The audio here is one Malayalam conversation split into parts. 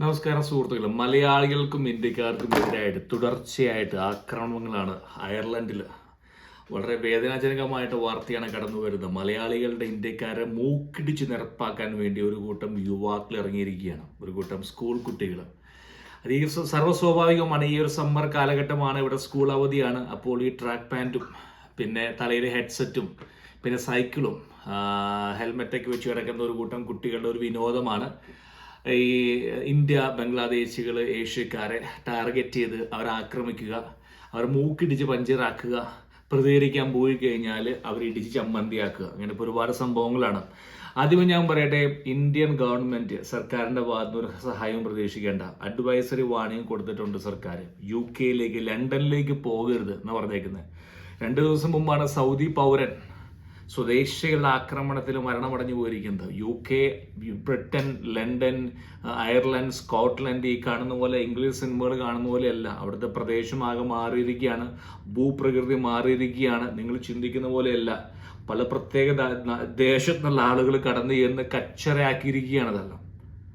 നമസ്കാരം സുഹൃത്തുക്കളെ. മലയാളികൾക്കും ഇന്ത്യക്കാർക്കും എതിരായിട്ട് തുടർച്ചയായിട്ട് ആക്രമണങ്ങളാണ് അയർലൻഡിൽ. വളരെ വേദനാജനകമായിട്ട് വാർത്തയാണ് കടന്നു വരുന്നത്. മലയാളികളുടെ ഇന്ത്യക്കാരെ മൂക്കിടിച്ച് നിരപ്പാക്കാൻ വേണ്ടി ഒരു കൂട്ടം യുവാക്കൾ ഇറങ്ങിയിരിക്കുകയാണ്. ഒരു കൂട്ടം സ്കൂൾ കുട്ടികൾ. അത് ഈ സർവസ്വാഭാവികമാണ്. ഈ ഒരു സമ്മർ കാലഘട്ടമാണ് ഇവിടെ സ്കൂൾ അവധിയാണ്. അപ്പോൾ ഈ ട്രാക്ക് പാന്റും പിന്നെ തലയിൽ ഹെഡ്സെറ്റും പിന്നെ സൈക്കിളും ഹെൽമെറ്റൊക്കെ വെച്ച് കിടക്കുന്ന ഒരു കൂട്ടം കുട്ടികളുടെ ഒരു വിനോദമാണ്. ഈ ഇന്ത്യ ബംഗ്ലാദേശികൾ ഏഷ്യക്കാരെ ടാർഗറ്റ് ചെയ്ത് അവരെ ആക്രമിക്കുക അവർ മൂക്കിടിച്ച് പഞ്ചറാക്കുക പ്രതികരിക്കാൻ പോയി കഴിഞ്ഞാൽ അവർ ഇടിച്ച് ചമ്മന്തിയാക്കുക. അങ്ങനെ ഇപ്പോൾ ഒരുപാട് സംഭവങ്ങളാണ്. ആദ്യമേ ഞാൻ പറയട്ടെ ഇന്ത്യൻ ഗവൺമെന്റ് സർക്കാരിന്റെ ഭാഗത്തുനിന്ന് ഒരു സഹായവും പ്രതീക്ഷിക്കേണ്ട. അഡ്വൈസറി വാണിംഗ് കൊടുത്തിട്ടുണ്ട് സർക്കാർ യു കെയിലേക്ക് ലണ്ടനിലേക്ക് പോകരുത് എന്ന് പറഞ്ഞേക്കുന്നത് രണ്ട് ദിവസം മുമ്പാണ് സൗദി പൗരൻ സ്വദേശികളുടെ ആക്രമണത്തിൽ മരണമടഞ്ഞു പോയിരിക്കുന്നത്. U K Britain London Ireland Scotland ഈ കാണുന്ന പോലെ ഇംഗ്ലീഷ് സിനിമകൾ കാണുന്ന പോലെയല്ല. അവിടുത്തെ പ്രദേശമാകെ മാറിയിരിക്കുകയാണ്. ഭൂപ്രകൃതി മാറിയിരിക്കുകയാണ്. നിങ്ങൾ ചിന്തിക്കുന്ന പോലെയല്ല. പല പ്രത്യേക ദേശത്തുള്ള ആളുകൾ കടന്നു ചെന്ന് കച്ചറയാക്കിയിരിക്കുകയാണ് അതെല്ലാം.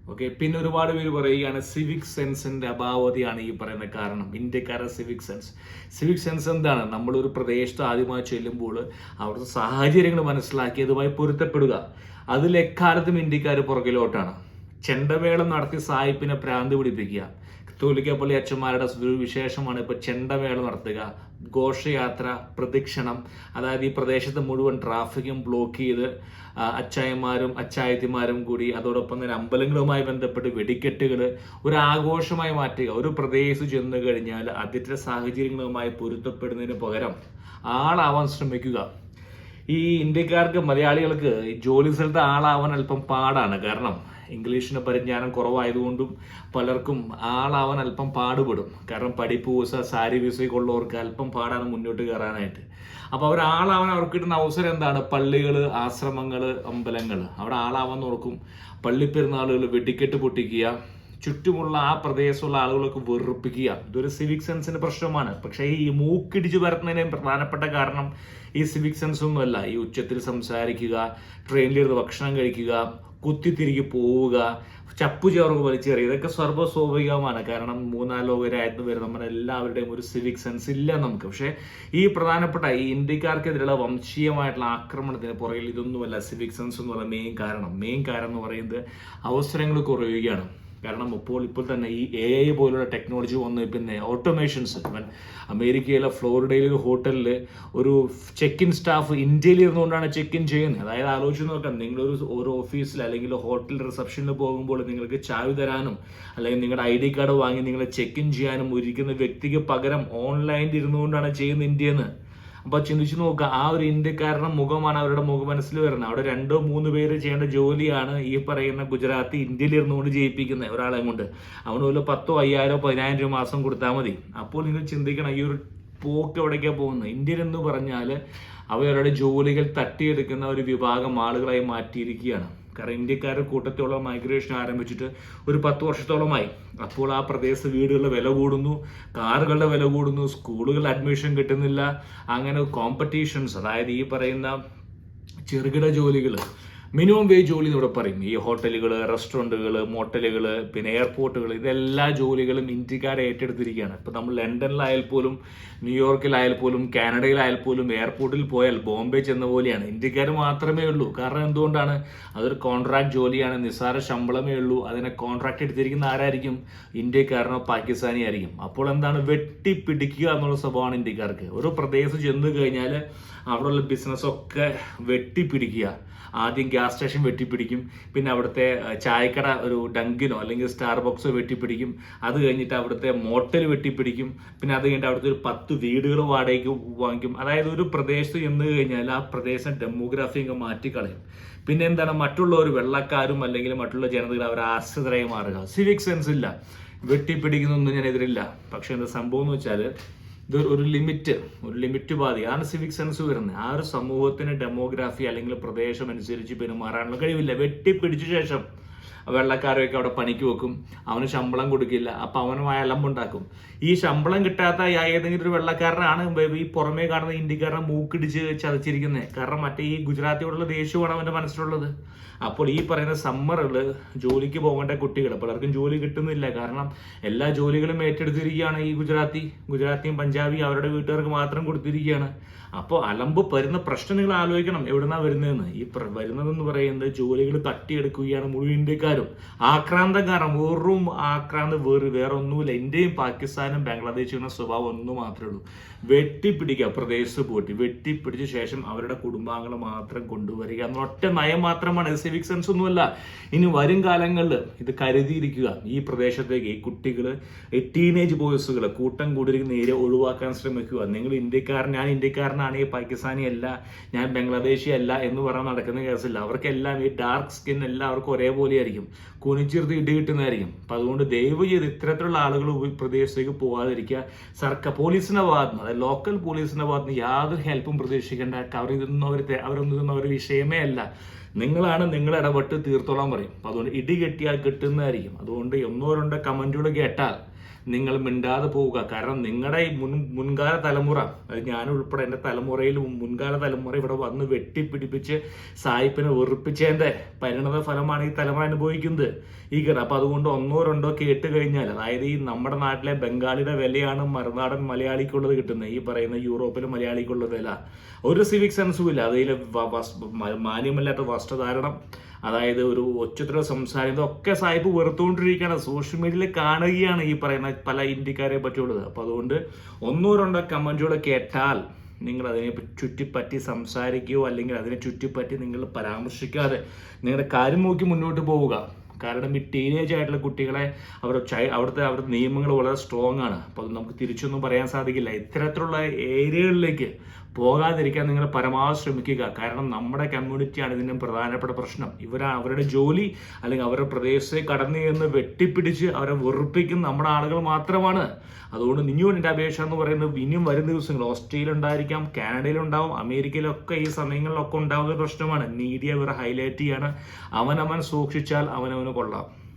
ഓക്കെ പിന്നെ ഒരുപാട് പേര് പറയുകയാണ് സിവിക് സെൻസിന്റെ അഭാവതയാണ് ഈ പറയുന്ന കാരണം. ഇന്ത്യക്കാരുടെ സിവിക് സെൻസ് സിവിക് സെൻസ് എന്താണ്? നമ്മളൊരു പ്രദേശത്ത് ആദ്യമായി ചെല്ലുമ്പോൾ അവിടുത്തെ സാഹചര്യങ്ങൾ മനസ്സിലാക്കി അതുമായി പൊരുത്തപ്പെടുക. അതിൽ എക്കാലത്തും ഇന്ത്യക്കാർ പുറകിലോട്ടാണ്. ചെണ്ടമേളം നടത്തി സായിപ്പിനെ പ്രാന്ത് പിടിപ്പിക്കുക. കത്തോലിക്കപ്പള്ളി അച്ഛന്മാരുടെ ഒരു വിശേഷമാണ് ഇപ്പോൾ ചെണ്ടവേള നടത്തുക. ഘോഷയാത്ര പ്രദക്ഷിണം അതായത് ഈ പ്രദേശത്ത് മുഴുവൻ ട്രാഫിക്കും ബ്ലോക്ക് ചെയ്ത് അച്ചായന്മാരും അച്ചായത്തിമാരും കൂടി അതോടൊപ്പം തന്നെ അമ്പലങ്ങളുമായി ബന്ധപ്പെട്ട് വെടിക്കെട്ടുകൾ ഒരു ആഘോഷമായി മാറ്റുക. ഒരു പ്രദേശത്ത് ചെന്ന് കഴിഞ്ഞാൽ അതിന്റെ സാഹചര്യങ്ങളുമായി പൊരുത്തപ്പെടുന്നതിന് പകരം ആളാവാൻ ശ്രമിക്കുക. ഈ ഇന്ത്യക്കാർക്ക് മലയാളികൾക്ക് ജോലി സ്ഥലത്ത് ആളാവാൻ അല്പം പാടാണ്. കാരണം ഇംഗ്ലീഷിന് പരിജ്ഞാനം കുറവായതുകൊണ്ടും പലർക്കും ആളാവാൻ അല്പം പാടുപെടും. കാരണം പഠിപ്പ് പൂസ സാരി വിസയൊക്കെ ഉള്ളവർക്ക് അല്പം പാടാണ് മുന്നോട്ട് കയറാനായിട്ട്. അപ്പോൾ അവർ ആളാവാൻ അവർക്ക് കിട്ടുന്ന അവസരം എന്താണ്? പള്ളികൾ ആശ്രമങ്ങൾ അമ്പലങ്ങൾ അവിടെ ആളാവാൻ നോക്കും പള്ളിപ്പെരുന്നാളുകൾ വെടിക്കെട്ട് പൊട്ടിക്കുക ചുറ്റുമുള്ള ആ പ്രദേശമുള്ള ആളുകളൊക്കെ വെറുപ്പിക്കുക. ഇതൊരു സിവിക് സെൻസിന്റെ പ്രശ്നമാണ്. പക്ഷേ ഈ മൂക്കിടിച്ച് പരത്തുന്നതിന് പ്രധാനപ്പെട്ട കാരണം ഈ സിവിക് സെൻസ് ഒന്നുമല്ല. ഈ ഉച്ചത്തിൽ സംസാരിക്കുക ട്രെയിനിലിരുന്ന് ഭക്ഷണം കഴിക്കുക കുത്തിത്തിരികെ പോവുക ചപ്പു ചേർക്ക് വലിച്ചെറിയുക ഇതൊക്കെ സർവസ്വാഭാവികമാണ്. കാരണം മൂന്നാം ലോകരായിരുന്നു വരുന്ന നമ്മുടെ എല്ലാവരുടെയും ഒരു സിവിക് സെൻസ് ഇല്ല നമുക്ക്. പക്ഷേ ഈ പ്രധാനപ്പെട്ട ഈ ഇന്ത്യക്കാർക്കെതിരെയുള്ള വംശീയമായിട്ടുള്ള ആക്രമണത്തിന് പുറകിൽ ഇതൊന്നുമല്ല സിവിക് സെൻസ് എന്നുള്ള മെയിൻ കാരണം. മെയിൻ കാരണം എന്ന് പറയുന്നത് അവസരങ്ങൾ കുറയുകയാണ്. കാരണം ഇപ്പോൾ ഇപ്പോൾ തന്നെ ഈ എ ഐ പോലുള്ള ടെക്നോളജി വന്ന് പിന്നെ ഓട്ടോമേഷൻസ് ഇവൻ അമേരിക്കയിലെ ഫ്ലോറിഡയിലെ ഒരു ഹോട്ടലിൽ ഒരു ചെക്ക് ഇൻ സ്റ്റാഫ് ഇന്ത്യയിൽ ഇരുന്നുകൊണ്ടാണ് ചെക്ക് ഇൻ ചെയ്യുന്നത്. അതായത് ആലോചിച്ച് നോക്കാം നിങ്ങളൊരു ഒരു ഓഫീസിൽ അല്ലെങ്കിൽ ഹോട്ടൽ റിസപ്ഷനിൽ പോകുമ്പോൾ നിങ്ങൾക്ക് ചാവി തരാനും അല്ലെങ്കിൽ നിങ്ങളുടെ ഐ ഡി കാർഡ് വാങ്ങി നിങ്ങളെ ചെക്ക് ഇൻ ചെയ്യാനും ഇരിക്കുന്ന വ്യക്തിക്ക് പകരം ഓൺലൈനിൽ ഇരുന്നുകൊണ്ടാണ് ചെയ്യുന്നത് ഇന്ത്യന്ന് അപ്പൊ ചിന്തിച്ചു നോക്കുക ആ ഒരു ഇന്ത്യക്കാരുടെ മുഖമാണ് അവരുടെ മുഖ മനസ്സിൽ വരുന്നത്. അവിടെ രണ്ടോ മൂന്ന് പേര് ചെയ്യേണ്ട ജോലിയാണ് ഈ പറയുന്ന ഗുജറാത്തി ഇന്ത്യയിൽ ഇരുന്നുകൊണ്ട് ജയിപ്പിക്കുന്നത് ഒരാളെ കൊണ്ട്. അവന് വല്ല പത്തോ അയ്യായിരോ പതിനായിരം രൂപ മാസം കൊടുത്താൽ മതി. അപ്പോൾ നിങ്ങൾ ചിന്തിക്കണം ഈ ഒരു പോക്ക് എവിടേക്കാണ് പോകുന്നത്? ഇന്ത്യൻ എന്ന് പറഞ്ഞാൽ അവരുടെ ജോലികൾ തട്ടിയെടുക്കുന്ന ഒരു വിഭാഗം ആളുകളായി മാറ്റിയിരിക്കുകയാണ്. കാരണം ഇന്ത്യക്കാരുടെ കൂട്ടത്തോളം മൈഗ്രേഷൻ ആരംഭിച്ചിട്ട് ഒരു പത്ത് വർഷത്തോളമായി. അപ്പോൾ ആ പ്രദേശ വീടുകളുടെ വില കൂടുന്നു കാറുകളുടെ വില കൂടുന്നു സ്കൂളുകളിൽ അഡ്മിഷൻ കിട്ടുന്നില്ല. അങ്ങനെ കോമ്പറ്റീഷൻസ് അതായത് ഈ പറയുന്ന ചെറുകിട ജോലികൾ മിനിമം വേജ് ജോലി എന്ന് ഇവിടെ പറയും. ഈ ഹോട്ടലുകൾ റെസ്റ്റോറന്റുകൾ മോട്ടലുകൾ പിന്നെ എയർപോർട്ടുകൾ ഇതെല്ലാ ജോലികളും ഇന്ത്യക്കാരെ ഏറ്റെടുത്തിരിക്കുകയാണ്. ഇപ്പം നമ്മൾ ലണ്ടനിലായാൽ പോലും ന്യൂയോർക്കിലായാൽ പോലും കാനഡയിലായാൽ പോലും എയർപോർട്ടിൽ പോയാൽ ബോംബെ ചെന്ന പോലെയാണ്. ഇന്ത്യക്കാർ മാത്രമേ ഉള്ളൂ. കാരണം എന്തുകൊണ്ടാണ്? അതൊരു കോൺട്രാക്ട് ജോലിയാണ്. നിസ്സാര ശമ്പളമേ ഉള്ളൂ. അതിനെ കോൺട്രാക്ട് എടുത്തിരിക്കുന്ന ആരായിരിക്കും? ഇന്ത്യക്കാരനോ പാകിസ്ഥാനി ആയിരിക്കും. അപ്പോൾ എന്താണ്? വെട്ടിപ്പിടിക്കുക എന്നുള്ള സ്വഭാവമാണ് ഇന്ത്യക്കാർക്ക്. ഒരു പ്രദേശത്ത് ചെന്ന് കഴിഞ്ഞാൽ അവിടെയുള്ള ബിസിനസ്സൊക്കെ വെട്ടിപ്പിടിക്കുക. ആദ്യം ഗ്യാസ് സ്റ്റേഷൻ വെട്ടിപ്പിടിക്കും. പിന്നെ അവിടുത്തെ ചായക്കട ഒരു ഡങ്കിനോ അല്ലെങ്കിൽ സ്റ്റാർ ബോക്സോ വെട്ടിപ്പിടിക്കും. അത് കഴിഞ്ഞിട്ട് അവിടുത്തെ മോട്ടൽ വെട്ടിപ്പിടിക്കും. പിന്നെ അത് കഴിഞ്ഞിട്ട് അവിടുത്തെ ഒരു പത്ത് വീടുകൾ വാടകയ്ക്ക് വാങ്ങിക്കും. അതായത് ഒരു പ്രദേശത്ത് ചെന്ന് കഴിഞ്ഞാൽ ആ പ്രദേശം ഡെമോഗ്രാഫി അങ്ങ് മാറ്റിക്കളയും. പിന്നെ എന്താണ്? മറ്റുള്ളവർ വെള്ളക്കാരും അല്ലെങ്കിൽ മറ്റുള്ള ജനതകൾ അവർ ആശ്രിതരായി മാറുക. സിവിക് സെൻസ് ഇല്ല. വെട്ടിപ്പിടിക്കുന്നൊന്നും ഞാൻ എതിരില്ല. പക്ഷെ എന്താ സംഭവം എന്ന് വെച്ചാൽ ഇത് ഒരു ലിമിറ്റ് ഒരു ലിമിറ്റ് ബാധി ആണ് സിവിക് സെൻസ് വരുന്നത്. ആ ഒരു സമൂഹത്തിന് ഡെമോഗ്രാഫി അല്ലെങ്കിൽ പ്രദേശം അനുസരിച്ച് പെരുമാറാനുള്ള കഴിവില്ല. വെട്ടിപ്പിടിച്ച ശേഷം വെള്ളക്കാരെയൊക്കെ അവിടെ പണിക്ക് വെക്കും. അവന് ശമ്പളം കൊടുക്കില്ല. അപ്പൊ അവന് അലമ്പുണ്ടാക്കും. ഈ ശമ്പളം കിട്ടാത്ത ഏതെങ്കിലും ഒരു വെള്ളക്കാരനാണ് ഈ പുറമേ കാണുന്ന ഇന്ത്യക്കാരനെ മൂക്കിടിച്ച് ചതച്ചിരിക്കുന്നത് കാരണം മറ്റേ ഈ ഗുജറാത്തിയോടുള്ള ദേഷ്യമാണ് അവന്റെ മനസ്സിലുള്ളത്. അപ്പോൾ ഈ പറയുന്ന സമ്മറിൽ ജോലിക്ക് പോകേണ്ട കുട്ടികൾ പലർക്കും ജോലി കിട്ടുന്നില്ല. കാരണം എല്ലാ ജോലികളും ഏറ്റെടുത്തിരിക്കുകയാണ് ഈ ഗുജറാത്തി. ഗുജറാത്തിയും പഞ്ചാബിയും അവരുടെ വീട്ടുകാർക്ക് മാത്രം കൊടുത്തിരിക്കുകയാണ്. അപ്പോൾ അലമ്പ് വരുന്ന പ്രശ്നം നിങ്ങൾ ആലോചിക്കണം. എവിടുന്നാ വരുന്നതെന്ന്? ഈ വരുന്നതെന്ന് പറയുന്നത് ജോലികൾ തട്ടിയെടുക്കുകയാണ് മുഴുവൻ ഇന്ത്യക്കാരും. ആക്രാന്തക്കാരൻ വെറും ആക്രാന്ത് വേറെ വേറെ ഒന്നുമില്ല ഇന്ത്യയും പാകിസ്ഥാനും ബംഗ്ലാദേശും സ്വഭാവം ഒന്നു മാത്രമേ ഉള്ളൂ. വെട്ടിപ്പിടിക്കുക പ്രദേശത്ത് പോയിട്ട് വെട്ടിപ്പിടിച്ച ശേഷം അവരുടെ കുടുംബാംഗങ്ങൾ മാത്രം കൊണ്ടുവരിക എന്ന ഒറ്റ നയം മാത്രമാണ്. സിവിക് സെൻസ് ഒന്നുമല്ല. ഇനി വരും കാലങ്ങളിൽ ഇത് കരുതിയിരിക്കുക. ഈ പ്രദേശത്തേക്ക് ഈ കുട്ടികൾ ടീനേജ് ബോയ്സുകൾ കൂട്ടം കൂടിയിരിക്കുന്ന ഏരിയ ഒഴിവാക്കാൻ ശ്രമിക്കുക. നിങ്ങൾ ഇന്ത്യക്കാരൻ ഞാൻ ഇന്ത്യക്കാരനാണ് ഈ പാകിസ്ഥാനി അല്ല ഞാൻ ബംഗ്ലാദേശി അല്ല എന്ന് പറഞ്ഞാൽ നടക്കുന്ന കേസില്ല. അവർക്കെല്ലാം ഈ ഡാർക്ക് സ്കിൻ എല്ലാവർക്കും ഒരേപോലെ ആയിരിക്കും. കുനിച്ചിരുത്ത് ഇടി കിട്ടുന്നതായിരിക്കും. അപ്പൊ അതുകൊണ്ട് ദയവ് ചെയ്ത് ഇത്തരത്തിലുള്ള ആളുകൾ പ്രദേശത്തേക്ക് പോകാതിരിക്കുക സർക്കാർ പോലീസിന്റെ ഭാഗത്ത് അതായത് ലോക്കൽ പോലീസിന്റെ ഭാഗത്ത് നിന്ന് യാതൊരു ഹെൽപ്പും പ്രതീക്ഷിക്കേണ്ട. അവർ ഇതൊന്നും അവർ അവരൊന്നും ഇതൊന്നും ഒരു വിഷയമേ അല്ല. നിങ്ങളാണ് നിങ്ങൾ ഇടപെട്ട് തീർത്തോളാൻ പറയും. അതുകൊണ്ട് ഇടി കെട്ടിയാൽ കിട്ടുന്നതായിരിക്കും. അതുകൊണ്ട് ഒന്നോ രണ്ടോ കമന്റുകൾ കേട്ടാൽ നിങ്ങൾ മിണ്ടാതെ പോവുക. കാരണം നിങ്ങളുടെ മുൻ മുൻകാല തലമുറ അത് ഞാൻ ഉൾപ്പെടെ എന്റെ തലമുറയിൽ മുൻകാല തലമുറ ഇവിടെ വന്ന് വെട്ടിപ്പിടിപ്പിച്ച് സായിപ്പിനെ വെറുപ്പിച്ചതിന്റെ പരിണത ഫലമാണ് ഈ തലമുറ അനുഭവിക്കുന്നത്. ഈ കഥ. അപ്പം അതുകൊണ്ട് ഒന്നോ രണ്ടോ കേട്ട് കഴിഞ്ഞാൽ അതായത് ഈ നമ്മുടെ നാട്ടിലെ ബംഗാളിയുടെ വിലയാണ് മറുനാടൻ മലയാളിക്കുള്ളത് കിട്ടുന്നത്. ഈ പറയുന്ന യൂറോപ്പിലെ മലയാളിക്കുള്ള വില. ഒരു സിവിക് സെൻസും ഇല്ല അതിൽ മാന്യമല്ലാത്ത വസ്ത്രധാരണം അതായത് ഒരു ഒച്ചത്തിലുള്ള സംസാരം ഇതൊക്കെ സാഹിബ് വെറുത്തുകൊണ്ടിരിക്കുകയാണ്. സോഷ്യൽ മീഡിയയിൽ കാണുകയാണ് ഈ പറയുന്ന പല ഇന്ത്യക്കാരെ പറ്റിയുള്ളത്. അപ്പോൾ അതുകൊണ്ട് ഒന്നോ രണ്ടോ കമന്റുകൾ കേട്ടാൽ നിങ്ങൾ അതിനെ ചുറ്റിപ്പറ്റി സംസാരിക്കുകയോ അല്ലെങ്കിൽ അതിനെ ചുറ്റിപ്പറ്റി നിങ്ങൾ പരാമർശിക്കാതെ നിങ്ങളുടെ കാര്യം നോക്കി മുന്നോട്ട് പോവുക. കാരണം ഈ ടീനേജ് ആയിട്ടുള്ള കുട്ടികളെ അവർ അവിടുത്തെ അവരുടെ നിയമങ്ങൾ വളരെ സ്ട്രോങ് ആണ്. അപ്പോൾ അത് നമുക്ക് തിരിച്ചൊന്നും പറയാൻ സാധിക്കില്ല. ഇത്തരത്തിലുള്ള ഏരിയകളിലേക്ക് പോകാതിരിക്കാൻ നിങ്ങൾ പരമാവധി ശ്രമിക്കുക. കാരണം നമ്മുടെ കമ്മ്യൂണിറ്റിയാണ് ഇതിന്റെ പ്രധാനപ്പെട്ട പ്രശ്നം. ഇവർ അവരുടെ ജോലി അല്ലെങ്കിൽ അവരുടെ പ്രദേശത്തെ കടന്നു ചെന്ന് വെട്ടിപ്പിടിച്ച് അവരെ വെറുപ്പിക്കുന്ന നമ്മുടെ ആളുകൾ മാത്രമാണ്. അതുകൊണ്ട് ഇനിയും എന്റെ അപേക്ഷ എന്ന് പറയുന്നത് ഇനിയും വരും ദിവസങ്ങൾ ഓസ്ട്രേലിയ ഉണ്ടായിരിക്കാം കാനഡയിലുണ്ടാവും അമേരിക്കയിലൊക്കെ ഈ സമയങ്ങളിലൊക്കെ ഉണ്ടാകുന്ന പ്രശ്നമാണ്. മീഡിയ ഇവർ ഹൈലൈറ്റ് ചെയ്യാണ്. അവനവൻ സൂക്ഷിച്ചാൽ അവനവന് കൊള്ളാം.